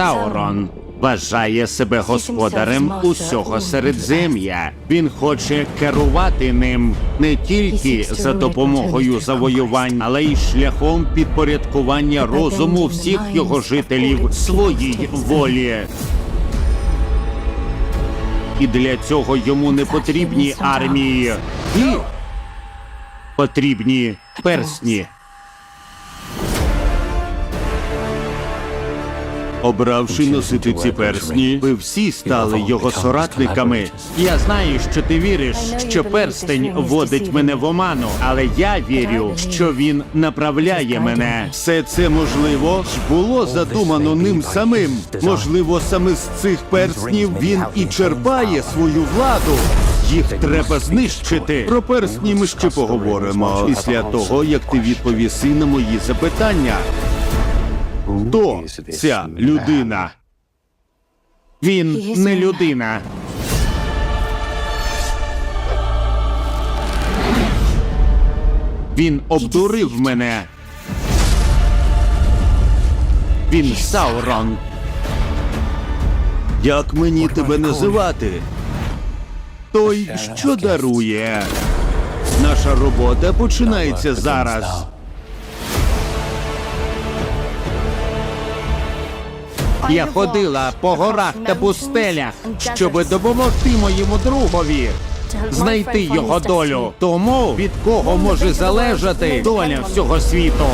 Саурон вважає себе господарем усього середзем'я. Він хоче керувати ним не тільки за допомогою завоювань, але й шляхом підпорядкування розуму всіх його жителів своїй волі. І для цього йому не потрібні армії. І потрібні персні. Обравши носити ці персні, ви всі стали його соратниками. Я знаю, що ти віриш, що перстень водить мене в оману, але я вірю, що він направляє мене. Все це можливо ж було задумано ним самим. Можливо, саме з цих перснів він і черпає свою владу. Їх треба знищити. Про персні ми ще поговоримо після того, як ти відповіси на мої запитання. Хто ця людина? Він не людина. Він обдурив мене. Він Саурон. Як мені тебе називати? Той, що дарує. Наша робота починається зараз. Я ходила по горах та пустелях, щоб допомогти моєму другові знайти його долю. Тому від кого може залежати доля всього світу.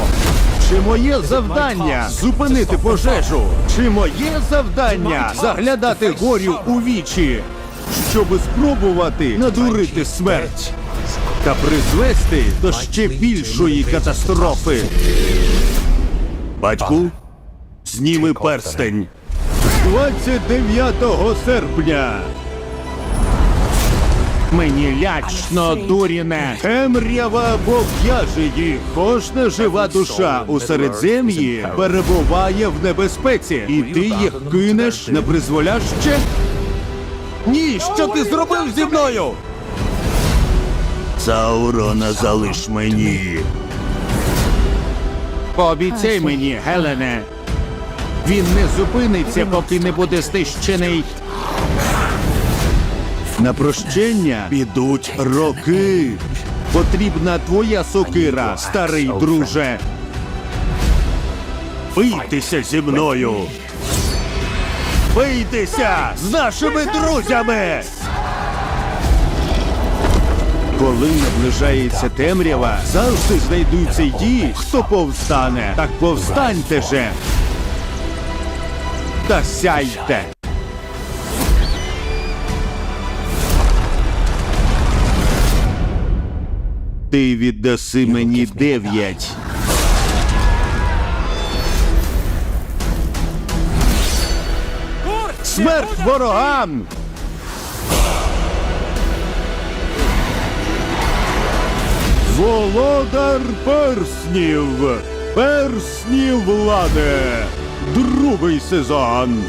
Чи моє завдання зупинити пожежу? Чи моє завдання заглядати горю у вічі, щоб спробувати надурити смерть та призвести до ще більшої катастрофи? Батьку, Зніми перстень. 29 серпня. Мені лячно, дуріне. Темрява пов'яже їх. Кожна жива душа у середзем'ї перебуває в небезпеці. І ти їх кинеш на призволяще? Ні, що ти зробив зі мною? Саурона залиш мені. Пообіцяй мені, Гелене. Він не зупиниться, поки не буде знищений. На прощення підуть роки. Потрібна твоя сокира, старий друже. Бийтеся зі мною. Бийтеся з нашими друзями. Коли наближається темрява, завжди знайдуться ті, хто повстане. Так повстаньте же. Та сяйте. Ти віддаси мені дев'ять. Смерть ворогам! Володар перснів! Персні влади! Другий сезон!